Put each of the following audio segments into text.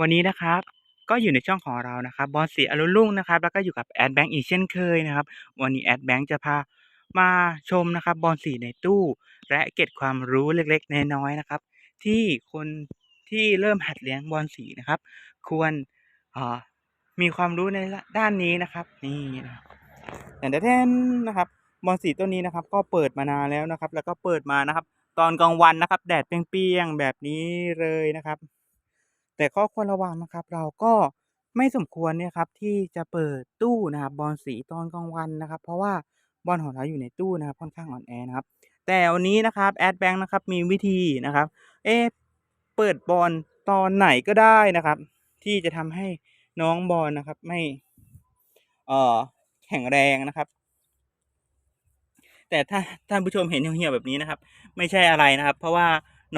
วันนี้นะครับก็อยู่ในช่องของเรานะครับบอลสีอรุณรุ่งนะครับ แล้วก็อยู่กับแอดแบงค์อีกเช่นเคยนะครับ วันนี้แอดแบงค์จะพามาชมนะครับบอลสีในตู้ และเกร็ดความรู้เล็กๆน้อยๆนะครับ ที่คนที่เริ่มหัดเลี้ยงบอลสีนะครับ ควรมีความรู้ในด้านนี้นะครับ นี่นะครับแต่แทนนะครับบอลสีต้นนี้นะครับ ก็เปิดมานานแล้วนะครับ แล้วก็เปิดมานะครับ ตอนกลางวันนะครับ แดดเปรี้ยงๆแบบนี้เลยนะครับ แต่ข้อควรระวังนะครับ เราก็ไม่สมควรเนี่ยครับที่จะเปิดตู้นะครับบอลสีตอนกลางวันนะครับ เพราะว่าบอลของเราอยู่ในตู้นะครับค่อนข้างอ่อนแอนะครับ แต่วันนี้นะครับแอดแบงค์นะครับมีวิธีนะครับ เอเปิดบอลตอนไหนก็ได้นะครับ ที่จะทำให้น้องบอลนะครับไม่เอ่อแข็งแรงนะครับ แต่ถ้าท่านผู้ชมเห็นเหี่ยวๆแบบนี้นะครับ ไม่ใช่อะไรนะครับ เพราะว่า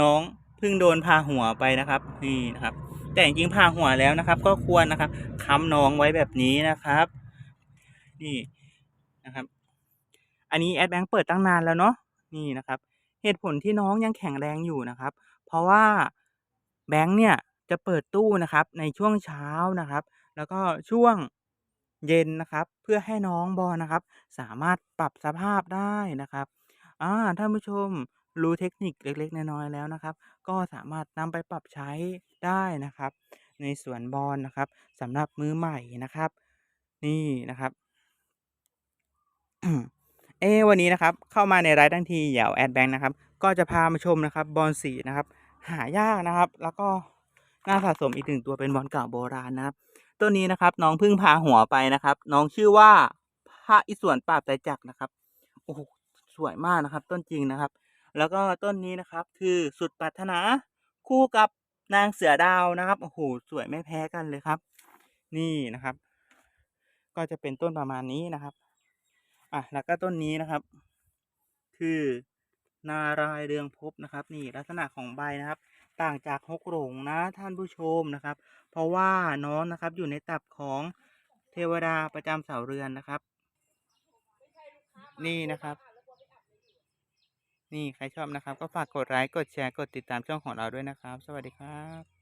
น้อง พิ่งโดนพาหัวไปนะครับนี่นะครับ แต่จริงๆพาหัวแล้วนะครับ ก็ควรนะครับค้ำน้องไว้แบบนี้นะครับ นี่นะครับ อันนี้แอดแบงค์เปิดตั้งนานแล้วเนาะนี่นะครับ เหตุผลที่น้องยังแข็งแรงอยู่นะครับ เพราะว่าแบงค์เนี่ยจะเปิดตู้นะครับในช่วงเช้านะครับ แล้วก็ช่วงเย็นนะครับ เพื่อให้น้องบอนะครับ สามารถปรับสภาพได้นะครับ อ่าท่านผู้ชมรู้เทคนิคเล็กๆ น้อยๆแล้วนะครับ ก็สามารถนำไปปรับใช้ได้นะครับ ในสวนบอลนะครับสำหรับมือใหม่นะครับ นี่นะครับเอวันนี้นะครับ เข้ามาในไลฟ์ทั้งทีเดี๋ยวแอดแบงค์นะครับ ก็จะพามาชมนะครับ บอลสีนะครับ หายากนะครับ แล้วก็น่าสะสมอีกหนึ่งตัวเป็นบอลเก่าโบราณนะครับต้นนี้นะครับ น้องพิ่งพาหัวไปนะครับ น้องชื่อว่าพระอิศวรปราบใจจักรนะครับโอ้โห สวยมากนะครับ ต้นจริงนะครับ แล้วก็ต้นนี้นะครับ คือสุดปรารถนาคู่กับนางเสือดาวนะครับโอ้โหสวยไม่แพ้กันเลยครับ นี่นะครับ ก็จะเป็นต้นประมาณนี้นะครับอะแล้วก็ต้นนี้นะครับ คือนารายเรืองภพนะครับ นี่ลักษณะของใบนะครับ ต่างจากฮกหลงนะท่านผู้ชมนะครับ เพราะว่าน้องนะครับอยู่ในตับของเทวดาประจำเสาเรือนนะครับ นี่นะครับ นี่ใครชอบนะครับ ก็ฝากกดไลค์กดแชร์กดติดตามช่องของเราด้วยนะครับ สวัสดีครับ